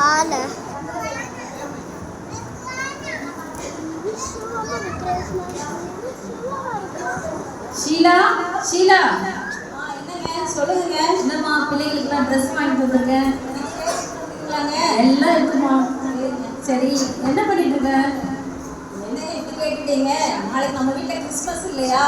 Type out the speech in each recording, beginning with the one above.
ஹாலை ஷீலா ஷீலா. என்னங்க? சொல்லுங்க என்னம்மா பிள்ளைகளுக்குலாம் ட்ரெஸ் வந்திருக்கேன் இருக்கலாங்க எல்லாம் இருக்குமா? சரி என்ன பண்ணிட்டு இருக்க? என்ன இப்படி கேட்டுட்டீங்க நாளைக்கு நம்ம வீட்ல கிறிஸ்மஸ் இல்லையா?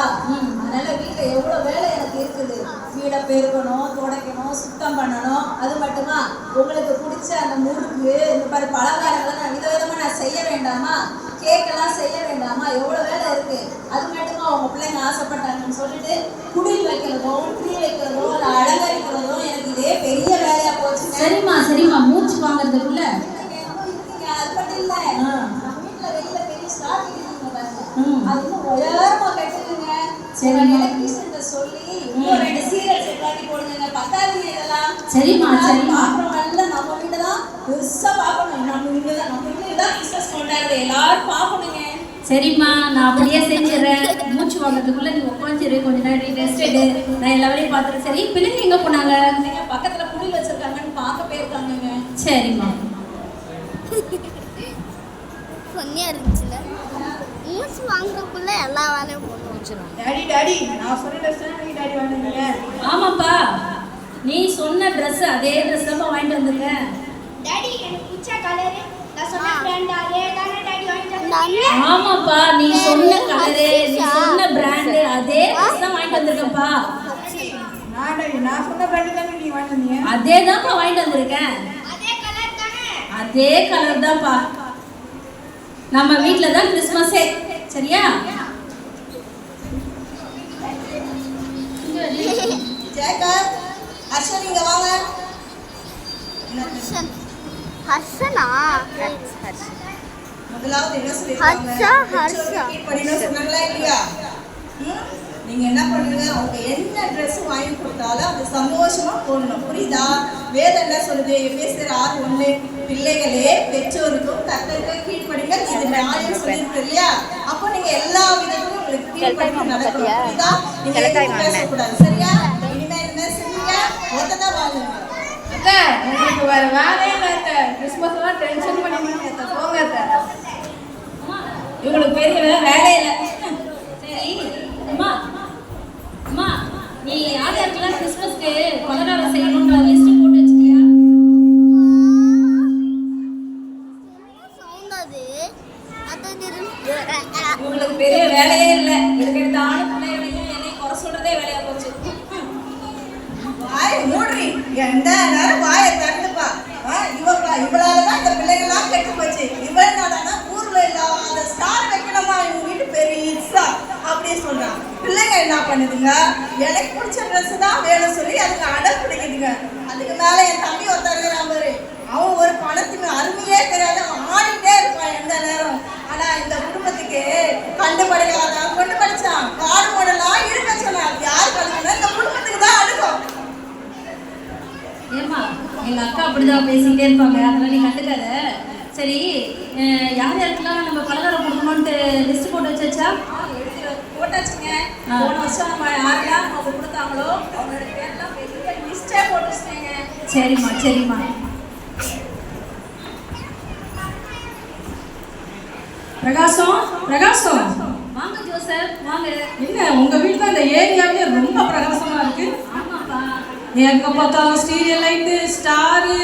அதனால வீட்டில் எவ்வளோ வேலை எனக்கு இருக்குது. வீடை பெருக்கணும் துடைக்கணும் சுத்தம் பண்ணணும். அது மட்டுமா? உங்களுக்கு பிடிச்ச அந்த முறுக்கு இந்த மாதிரி பலகாரங்களை நான் விதவிதமாக நான் செய்ய வேண்டாமா? கேக்கெல்லாம் செய்ய வேண்டாமா? எவ்வளோ வேலை இருக்கு. அது மட்டுமா அவங்க பிள்ளைங்க ஆசைப்பட்டாங்கன்னு சொல்லிட்டு குடில் வைக்கிறதோ ட்ரீ வைக்கிறதோ இல்லை அலங்கரிக்கிறதோ எனக்கு இதே பெரிய வேலையாக போச்சு சரிம்மா சரிம்மா. மூச்சு வாங்குறதுக்குள்ள இருக்கீங்க, அது மட்டும் இல்ல ஆ. நம்ம வீட்ல வெளியில பெரிய ஸ்டாக் இருக்குங்க பாருங்க ம். அது இன்னும் உயரமா கட்டுதுங்க சரி. சரி எலக்ட்ரீஷியன்ட்ட சொல்லி இன்னும் ரெண்டு சீரியல் செட் வாங்கி போடுங்க பத்தாதுங்க இதெல்லாம் சரிம்மா, சரிம்மா. பாக்குறவங்க நம்ம வீடு தான் பெருசா பார்க்கணும். நம்ம வீடு தான் நம்ம வீடு தான் கிறிஸ்மஸ் கொண்டாடுறது எல்லாரும் பார்க்கணுங்க. சரிம்மா நான் அப்படியே செஞ்சிடறேன். மூச்சு வாங்குறதுக்குள்ள நீ உட்காந்துரு கொஞ்ச நேரம் ரெஸ்ட் எடு. நான் எல்லா வேலையும் பார்த்துறேன் சரி பிள்ளைங்க எங்க போனாங்க? நீங்க பக்கத்துல குடில் வச்சிருக்காங்கன்னு பார்க்க போயிருக்காங்கங்க. சரிம்மா. பொண்ணியா இருந்துச்சுல? மூச்சு வாங்குறதுக்குள்ள எல்லா வேலையும் போட்டு வச்சிடும் டாடி டாடி நான் சொன்ன ட்ரெஸ் தான் டாடி வாங்கினீங்க ஆமாப்பா நீ சொன்ன ட்ரெஸ் அதே ட்ரெஸ் தான் வாங்கிட்டு வந்திருக்கேன் டாடி எனக்கு பிடிச்ச கலரு நான் சொன்ன பிராண்ட் அதே தானே டாடி வாங்கிட்டு வந்தீங்க அண்ணன் ஆமாப்பா நீ சொன்ன கலரு நீ சொன்ன பிராண்டு அதே ட்ரெஸ் தான் வாங்கிட்டு வந்திருக்கேன்ப்பா நான் டாடி நான் சொன்ன பிராண்டு தானே நீ வாங்கினீங்க அதே தான்ப்பா வாங்கிட்டு வந்திருக்கேன் அதே கலர் தானே. அதே கலர் தான்ப்பா. நம்ம வீட்ல தான் கிறிஸ்மஸே சரியா? ஜேக்கர் ஹர்ஷன் இங்க வாங்க. ஹர்ஷன். ஹர்ஷனா? முதலாவது என்ன சொல்லிருக்காங்க ஹர்ஷா, ஹர்ஷா. keep பண்ணணும் சொன்னாங்களா இல்லையா? ம்? நீங்க என்ன பண்ணுங்க அவங்க என்ன Dress வாங்கி கொடுத்தாலும் அது சந்தோஷமா போடணும். புரியுதா? வேதம் என்ன சொல்லுது? எபேசியர் ஆறு ஒண்ணு பிள்ளைகளே பெற்றோருக்கும் கத்தருக்கும் கீழ்ப்படிங்க இது நியாயம் சொல்லியிருக்கு இல்லையா? அப்போ நீங்க எல்லா விதத்திலும் உங்களுக்கு கீழ்ப்படிந்து நடக்கணும். புரியுதா? நீங்க எதுவும் பேசக்கூடாது. சரியா? இனிமே என்ன செய்யுங்க? ஒத்ததான் வாங்குங்க அத்தை உங்களுக்கு வேற வேலையே இல்லை அத்தை. கிறிஸ்மஸ் எல்லாம் டென்ஷன் அத்தை. போங்க அத்தை. இவங்களுக்கு பெரிய வே- வேலையே இல்லை சரி அம்மா அம்மா நீ யார் யாருக்கெல்லாம் கிறிஸ்மஸ்க்கு செய்யணுன்ற லிஸ்ட் போட்டு வச்சிருக்கியா பெரிய வேலையே இல்லை. இதுக்கு எடுத்தாலும் பிள்ளைகளையும் என்னையும் குறை சொல்றதே வேலையா போச்சு. வாய் மூடி எந்த நேரம் வாயை பண்ணுதுங்க. எனக்கு பிடிச்ச ட்ரெஸ் தான் வேணும் சொல்லி அதுக்கு அடம் பிடிக்குதுங்க. அதுக்கு மேல என் தம்பி ஒருத்தர் இருக்கிறான் பாரு. அவன் ஒரு பணத்துக்கு அருமையே தெரியாது. அவன் ஆடிட்டே இருப்பான் எந்த நேரம். ஆனா இந்த குடும்பத்துக்கு கண்டு படிக்காதான் கொண்டு படிச்சான். காடு மாடலாம் இருக்க சொன்னான். அது யாருக்கு அடுக்கணும் இந்த குடும்பத்துக்கு தான் அடுக்கும் ஏம்மா எங்க அக்கா அப்படிதான் பேசிக்கிட்டே இருப்பாங்க. அதெல்லாம் நீ கண்டுக்காத. சரி யார் யாருக்கெல்லாம் நம்ம பலகாரம் கொடுக்கணும்ட்டு லிஸ்ட் போட்டு வச்சாச்சா? ஆ. போன வருஷம் நம்ம யாரெல்லாம் அவங்க கொடுத்தாங்களோ அவங்களோட பேர்லாம் பெரிய லிஸ்டே போட்டு வச்சுட்டேங்க சரிம்மா சரிம்மா. பிரகாசம் பிரகாசம். வாங்க ஜோசப் வாங்க. என்ன உங்க வீட்டுல இந்த ஏரியாவே ரொம்ப பிரகாசமா இருக்கு? ஆமாப்பா. எங்க பார்த்தாலும் ஸ்டீரியல் லைட்டு ஸ்டாரு.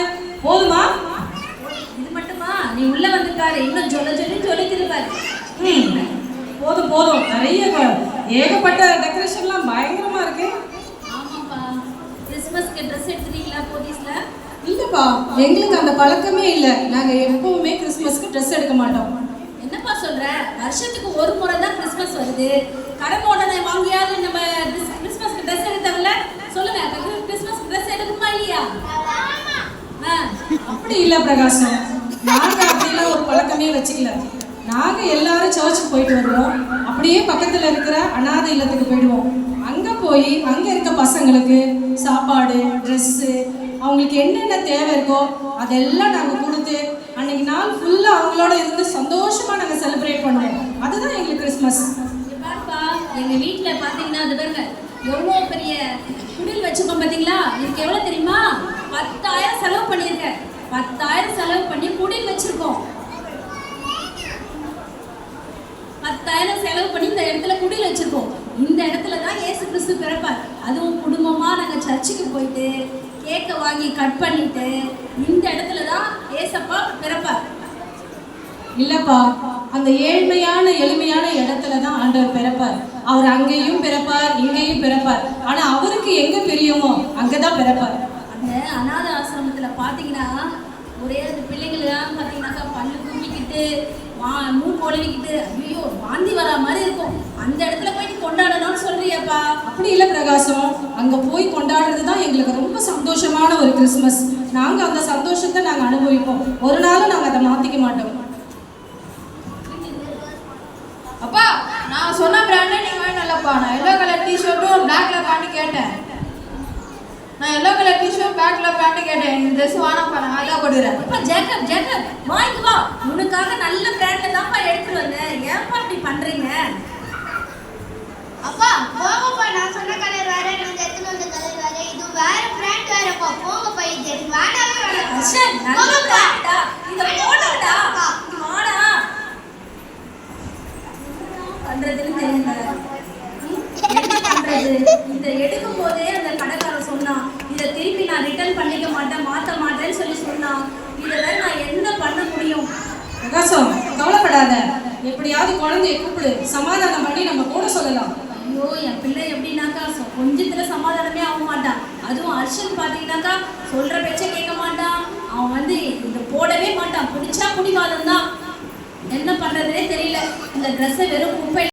போதுமா? இது மட்டுமா? நீ உள்ள வந்திருக்காரு இன்னும் சொல்லிக்கிது பாரு. ம், போதும் போதும். நிறைய ஏகப்பட்ட டெக்கரேஷன்லாம் பயங்கரமா இருக்கு. ஆமாப்பா. கிறிஸ்மஸ்க்கு ட்ரெஸ் எடுத்துட்டீங்களா போலீஸ்ல இல்லப்பா எங்களுக்கு அந்த பழக்கமே இல்லை. நாங்க எப்பவுமே கிறிஸ்மஸ்க்கு ட்ரெஸ் எடுக்க மாட்டோம். என்னப்பா சொல்ற? வருஷத்துக்கு ஒரு முறை தான் கிறிஸ்மஸ் வருது. கடை உடனே வாங்கியாவது நம்ம கிறிஸ்- கிறிஸ்மஸ்க்கு ட்ரெஸ் எடுத்தாங்கல்ல சொல்லுங்க. கிறிஸ்- கிறிஸ்மஸ்க்கு ட்ரெஸ் எடுக்குமா இல்லையா? ஆ. அப்படி இல்ல பிரகாசம். நாங்க அப்படிலாம் ஒரு பழக்கமே வச்சுக்கல. நாங்கள் எல்லாரும் சர்ச்சுக்கு போயிட்டு வருவோம். அப்படியே பக்கத்தில் இருக்கிற அனாதை இல்லத்துக்கு போயிடுவோம். அங்கே போய் அங்கே இருக்க பசங்களுக்கு சாப்பாடு ட்ரெஸ்ஸு அவங்களுக்கு என்னென்ன தேவை இருக்கோ அதெல்லாம் நாங்கள் கொடுத்து அன்னைக்கு நாள் ஃபுல்லாக அவங்களோட இருந்து சந்தோஷமாக நாங்கள் செலிப்ரேட் பண்ணுவோம். அதுதான் எங்களுக்கு கிறிஸ்மஸ் பாப்பா பாருப்பா வீட்டில் பார்த்தீங்கன்னா பாத்தீங்கன்னா அது பாருங்க எவ்வளோ பெரிய குடில் வச்சிருக்கோம் பார்த்தீங்களா இதுக்கு எவ்வளோ தெரியுமா? பத்தாயிரம் செலவு பண்ணியிருக்கேன். பத்தாயிரம் செலவு பண்ணி குடில் வச்சுருக்கோம். பத்தாயிரம் செலவு பண்ணி இந்த இடத்துல குடில் வச்சிருக்கோம். இந்த இடத்துல தான் இயேசு கிறிஸ்து பிறப்பார். அதுவும் குடும்பமா நாங்க சர்ச்சுக்கு போயிட்டு கேக்கை வாங்கி கட் பண்ணிட்டு இந்த இடத்துல தான் ஏசப்பா பிறப்பார். இல்லப்பா அந்த ஏழ்மையான எளிமையான இடத்துல தான் ஆண்டவர் பிறப்பார். அவர் அங்கேயும் பிறப்பார் இங்கேயும் பிறப்பார். ஆனா அவருக்கு எங்க பிரியமோ அங்கதான் பிறப்பார். அந்த அநாத ஆசிரமத்துல பாத்தீங்கன்னா ஒரே அந்த பிள்ளைங்களாம் பாத்தீங்கன்னாக்கா பல்லு தூக்கிக்கிட்டு வா மூக்கு ஒழுகிக்கிட்டு ஐயோ வாந்தி வரா மாதிரி இருக்கும். அந்த இடத்துல போய் நீ கொண்டாடணும்னு சொல்றியப்பா. அப்படி இல்லை பிரகாசம். அங்க போய் கொண்டாடுறது தான் எங்களுக்கு ரொம்ப சந்தோஷமான ஒரு கிறிஸ்மஸ் நாங்க அந்த சந்தோஷத்தை நாங்க அனுபவிப்போம். ஒரு நாளும் நாங்க அதை மாத்திக்க மாட்டோம். அப்பா நான் சொன்ன பிராண்டே நீங்க வேணும்லப்பா நான் எல்லோ கலர் டிஷர்ட்டும் பிளாக்ல பேண்ட் கேட்டேன். நான் எல்லோ கலர் பிளாக்ல பேண்ட் கேட்டேன். இந்த ட்ரெஸ் வானப்பா நான் நல்லா போடுறேன் அப்பா ஜேக்கப் ஜேக்கப் வாங்கி வா. உனக்காக நல்ல பிராண்ட்ல தான்ப்பா எடுத்துட்டு வந்தேன். ஏன்ப்பா இப்படி பண்றீங்க? அப்பா போங்கப்பா. நான் சொன்ன கலர் வேற நான் எடுத்துட்டு வந்த கலர் வேற இது வேற பிராண்ட் வேறப்பா. போங்கப்பா இது எனக்கு வேண்டாமே வேண்டாம் அர்ஷன் நல்ல பிராண்டா இத போடுடா வாடா பண்றதுன்னு தெரியல என்ன பண்றது இத எடுக்கும் போதே அந்த கடைக்காரன் சொன்னான் இத ரிட்டர்ன் பண்ணிக்க மாட்டேன் மாத்த மாட்டேன்னு சொல்லி சொன்னான் இதெல்லாம் நான் என்ன பண்ண முடியும்? பிரகாசம் கவலைப்படாத. எப்படியாவது குழந்தைய கூப்பிடு. சமாதானம் பண்ணி நம்ம கூட சொல்லலாம். ஐயோ என் பிள்ளை எப்படின்னாக்கா கொஞ்சத்துல சமாதானமே ஆக மாட்டான். அதுவும் அர்ஷன் பாத்தீங்கன்னாக்கா சொல்ற பேச்ச கேட்க மாட்டான். அவன் வந்து இதை போடவே மாட்டான். பிடிச்சா பிடிவாதம் தான் என்ன பண்றதுனே தெரியல. இந்த ட்ரெஸ்ஸை வெறும் குப்பை